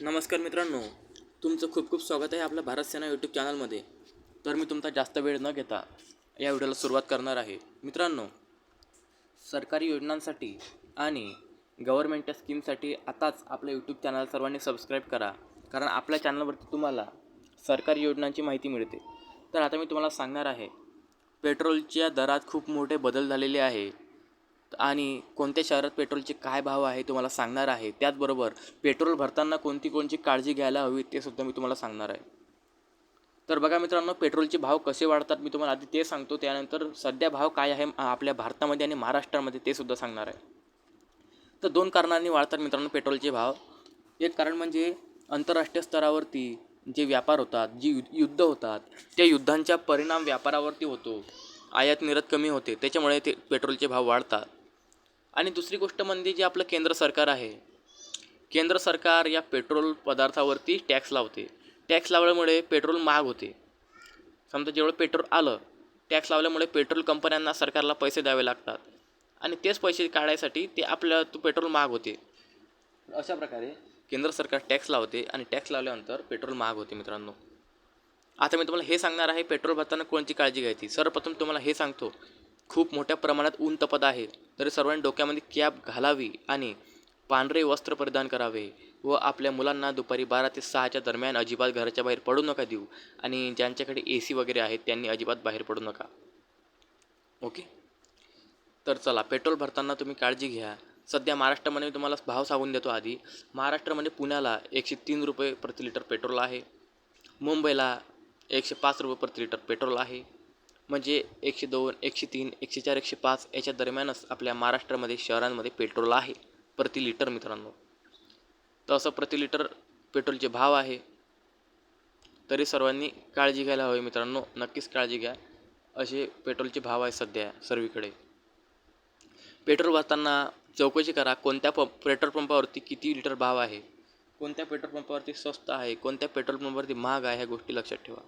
नमस्कार मित्रांनो तुमचं खूप खूप स्वागत आहे आपल्या भारत सेना यूट्यूब चॅनलमध्ये. तर मी तुमचा जास्त वेळ न घेता या व्हिडिओला सुरुवात करणार आहे. मित्रांनो सरकारी योजनांसाठी आणि गव्हर्मेंटच्या स्कीमसाठी आताच आपलं यूट्यूब चॅनल सर्वांनी सबस्क्राईब करा. कारण आपल्या चॅनलवरती तुम्हाला सरकारी योजनांची माहिती मिळते. तर आता मी तुम्हाला सांगणार आहे पेट्रोलच्या दरात खूप मोठे बदल झालेले आहे. आणि कोणत्या शहरात पेट्रोलचे काय भाव आहे तुम्हाला सांगणार आहे. त्याचबरोबर पेट्रोल भरताना कोणती कोणती काळजी घ्यायला हवी ते सुद्धा मी तुम्हाला सांगणार आहे. तर बघा मित्रांनो पेट्रोलचे भाव कसे वाढतात मी तुम्हाला आधी ते सांगतो त्यानंतर सध्या भाव काय आहे आपल्या भारतामध्ये आणि महाराष्ट्रामध्ये ते सुद्धा सांगणार आहे. तर दोन कारणांनी वाढतात मित्रांनो पेट्रोलचे भाव. एक कारण म्हणजे आंतरराष्ट्रीय स्तरावरती जे व्यापार होतात जी यु युद्ध होतात त्या युद्धांचा परिणाम व्यापारावरती होतो. आयात निर्यात कमी होते त्याच्यामुळे ते पेट्रोलचे भाव वाढतात. आणि दुसरी गोष्ट म्हणजे जे आपलं केंद्र सरकार आहे केंद्र सरकार या पेट्रोल पदार्थावरती टॅक्स लावते. टॅक्स लावल्यामुळे पेट्रोल महाग होते. समजा जेवढं पेट्रोल आलं टॅक्स लावल्यामुळे पेट्रोल कंपन्यांना सरकारला पैसे द्यावे लागतात. आणि तेच पैसे काढायसाठी ते आपलं तो पेट्रोल महाग होते. अशा प्रकारे केंद्र सरकार टॅक्स लावते आणि टॅक्स लावल्यानंतर पेट्रोल महाग होते मित्रांनो. आता मी तुम्हाला हे सांगणार आहे पेट्रोल भरताना कोणती काळजी घ्यायची? सर्वप्रथम तुम्हाला हे सांगतो खूप मोठ्या प्रमाणात ऊन तपत आहे तरी सर्वांनी डोक्यामध्ये कॅप घालावी आणि पांढरे वस्त्र परिधान करावे व आपल्या मुलांना दुपारी बारा ते सहाच्या दरम्यान अजिबात घराच्या बाहेर पडू नका देऊ आणि ज्यांच्याकडे ए सी वगैरे आहेत त्यांनी अजिबात बाहेर पडू नका. ओके? तर चला पेट्रोल भरताना तुम्ही काळजी घ्या. सध्या महाराष्ट्रामध्ये मी तुम्हाला भाव सांगून देतो आधी. महाराष्ट्रामध्ये पुण्याला एकशे तीन रुपये प्रति लिटर पेट्रोल आहे. मुंबईला एकशे पाच रुपये प्रति लिटर पेट्रोल आहे. म्हणजे एकशे दोन एकशे तीन एकशे चार एकशे पाच याच्या दरम्यानच आपल्या महाराष्ट्रामध्ये शहरांमध्ये पेट्रोल आहे प्रति लिटर मित्रांनो. तर असं प्रति लिटर पेट्रोलचे भाव आहे. तरी सर्वांनी काळजी घ्यायला हवी मित्रांनो. नक्कीच काळजी घ्या. असे पेट्रोलचे भाव आहे सध्या सर्वीकडे. पेट्रोल भरताना चौकशी करा कोणत्या पंप पेट्रोल पंपावरती किती लिटर भाव आहे कोणत्या पेट्रोल पंपावरती स्वस्त आहे कोणत्या पेट्रोल पंपावरती महाग आहे ह्या गोष्टी लक्षात ठेवा.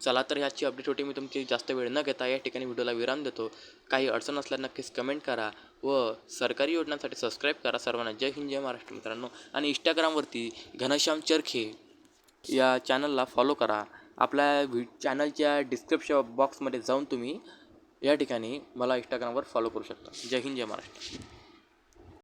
चला तर ह्याची अपडेट होती. मी तुमची जास्त वेळ न घेता या ठिकाणी व्हिडिओला विराम देतो. काही अडचण असल्यास नक्कीच कमेंट करा व सरकारी योजनांसाठी सबस्क्राईब करा सर्वांना. जय हिंद जय महाराष्ट्र मित्रांनो. आणि इंस्टाग्रामवरती घनश्याम चरखे या चॅनलला फॉलो करा. आपल्या व्हि चॅनलच्या डिस्क्रिप्शन बॉक्समध्ये जाऊन तुम्ही या ठिकाणी मला इंस्टाग्रामवर फॉलो करू शकता. जय हिंद जय महाराष्ट्र.